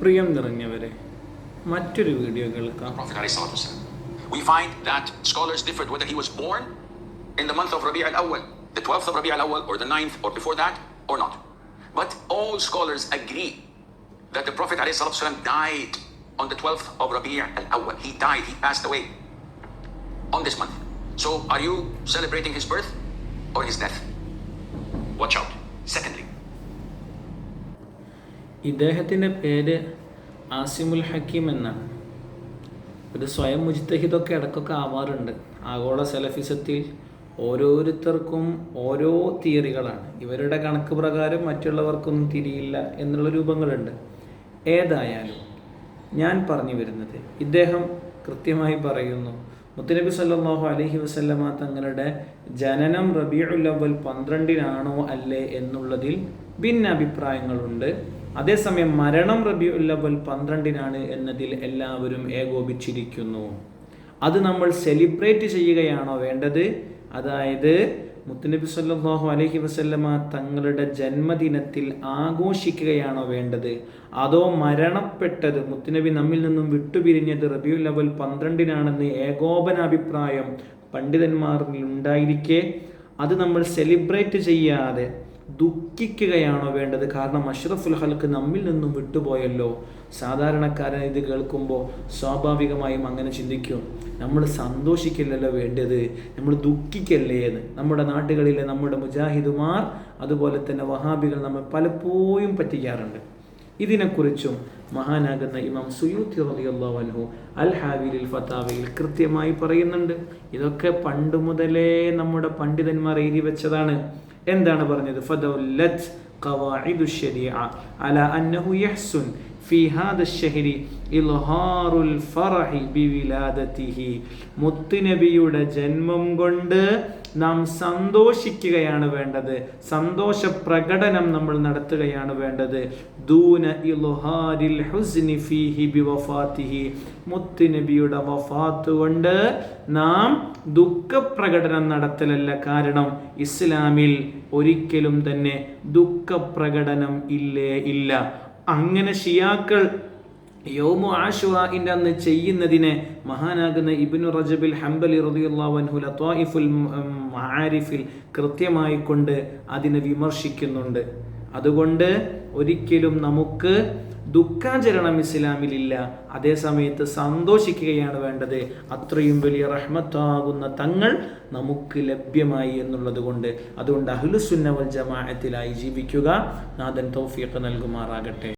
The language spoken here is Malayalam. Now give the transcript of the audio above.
പ്രിയം നിറഞ്ഞവരെ മറ്റൊരു വീഡിയോ കേൾക്കാം Prophet ﷺ. We find that scholars differed whether he was born in the month of Rabi' al-Awwal, the 12th of Rabi' al-Awwal, or the 9th, or before that, or not. But all scholars agree that the Prophet ﷺ died on the 12th of Rabi' al-Awwal. He died, he passed away on this month. So are you celebrating his birth or his death? Watch out. Secondly, ഇദ്ദേഹത്തിന്റെ പേര് ആസിമുൽ ഹക്കീം എന്നാണ് ഒരു സ്വയം മുജിത്തഹിതൊക്കെ ഇടക്കൊക്കെ ആവാറുണ്ട്. ആഗോള സെലഫിസത്തിൽ ഓരോരുത്തർക്കും ഓരോ തിയറികളാണ്. ഇവരുടെ കണക്ക് പ്രകാരം മറ്റുള്ളവർക്കൊന്നും തിരിയില്ല എന്നുള്ള രൂപങ്ങളുണ്ട്. ഏതായാലും ഞാൻ പറഞ്ഞു വരുന്നത് ഇദ്ദേഹം കൃത്യമായി പറയുന്നു. മുത്തനബി സല്ലാഹു അലഹി വസല്ലമ തങ്ങളുടെ ജനനം റബീഉൽ അവൽ പന്ത്രണ്ടിനാണോ അല്ലേ എന്നുള്ളതിൽ ഭിന്ന അഭിപ്രായങ്ങളുണ്ട് അതേസമയം മരണം റബീഉൽ അവൽ പന്ത്രണ്ടിനാണ് എന്നതിൽ എല്ലാവരും ഏകോപിച്ചിരിക്കുന്നു. അത് നമ്മൾ സെലിബ്രേറ്റ് ചെയ്യുകയാണോ വേണ്ടത്? അതായത് മുത്തുനബി സല്ലാഹു അലഹി വസല്ലമ തങ്ങളുടെ ജന്മദിനത്തിൽ ആഘോഷിക്കുകയാണോ വേണ്ടത്? അതോ മരണപ്പെട്ടത് മുത്തുനബി നമ്മിൽ നിന്നും വിട്ടുപിരിഞ്ഞത് റബിയുൽ അവൽ പന്ത്രണ്ടിനാണെന്ന് ഏകോപനാഭിപ്രായം പണ്ഡിതന്മാരിൽ ഉണ്ടായിരിക്കെ. അത് നമ്മൾ സെലിബ്രേറ്റ് ചെയ്യാതെ ദുഃഖിക്കുകയാണോ വേണ്ടത്? കാരണം അഷ്റഫുൽ ഹൽക്ക് നമ്മിൽ നിന്നും വിട്ടുപോയല്ലോ. സാധാരണക്കാരൻ ഇത് കേൾക്കുമ്പോൾ സ്വാഭാവികമായും അങ്ങനെ ചിന്തിക്കും. നമ്മൾ സന്തോഷിക്കില്ലല്ലോ വേണ്ടത്. നമ്മൾ ദുഃഖിക്കല്ലേ എന്ന്. നമ്മുടെ നാട്ടുകളിലെ നമ്മുടെ മുജാഹിദുമാർ അതുപോലെ തന്നെ വഹാബികൾ നമ്മൾ പലപ്പോഴും പറ്റിക്കാറുണ്ട്. ഇതിനെക്കുറിച്ചും മഹാനാകുന്ന ഇമാം സുയൂത്തി അൻഹു അൽ ഹാവിലിൽ ഫത്താവയിൽ കൃത്യമായി പറയുന്നുണ്ട്. ഇതൊക്കെ പണ്ട് മുതലേ നമ്മുടെ പണ്ഡിതന്മാർ എഴുതി വെച്ചതാണ്. എന്താണ് പറഞ്ഞത് ഫദൗലത്ത് ഖവാഇദു ശരീഅ അല അന്നഹു യഹ്സുൻ في هذا الشهر إظهار الفرح بولادته മുത്തുനബിയുടെ ജന്മം കൊണ്ട് നാം സന്തോഷിക്കുകയാണ് വേണ്ടത് സന്തോഷ പ്രകടനം നമ്മൾ നടത്തുകയാണ് വേണ്ടത് ദൂന ഇൽഹാരിൽ ഹുസ്നി ഫീഹി ബിവഫാത്തിഹി മുത്തുനബിയുടെ വഫാത്ത് കൊണ്ട് നാം ദുഃഖപ്രകടനം നടത്തലല്ല കാരണം ഇസ്ലാമിൽ ഒരിക്കലും തന്നെ ദുഃഖപ്രകടനം ഇല്ലേ ഇല്ല അങ്ങനെ ഷിയാക്കൾ യോമു ആഷുവാഇന്റെ അന്ന് ചെയ്യുന്നതിനെ മഹാനാകുന്ന ഇബിനു റജബിൽ ഹംബലി റളിയല്ലാഹു ലത്വായിഫുൽ ആരിഫിൽ കൃത്യമായി കൊണ്ട് അതിനെ വിമർശിക്കുന്നുണ്ട്. അതുകൊണ്ട് ഒരിക്കലും നമുക്ക് ദുഃഖാചരണം ഇസ്ലാമിലില്ല. അതേ സമയത്ത് സന്തോഷിക്കുകയാണ് വേണ്ടത്. അത്രയും വലിയ റഹ്മത്താകുന്ന തങ്ങൾ നമുക്ക് ലഭ്യമായി എന്നുള്ളത് കൊണ്ട് അതുകൊണ്ട് അഹ്ലുസുന്നവൽ ജമാഅത്തിലായി ജീവിക്കുക. നാഥൻ തൗഫീഖ് നൽകുമാറാകട്ടെ.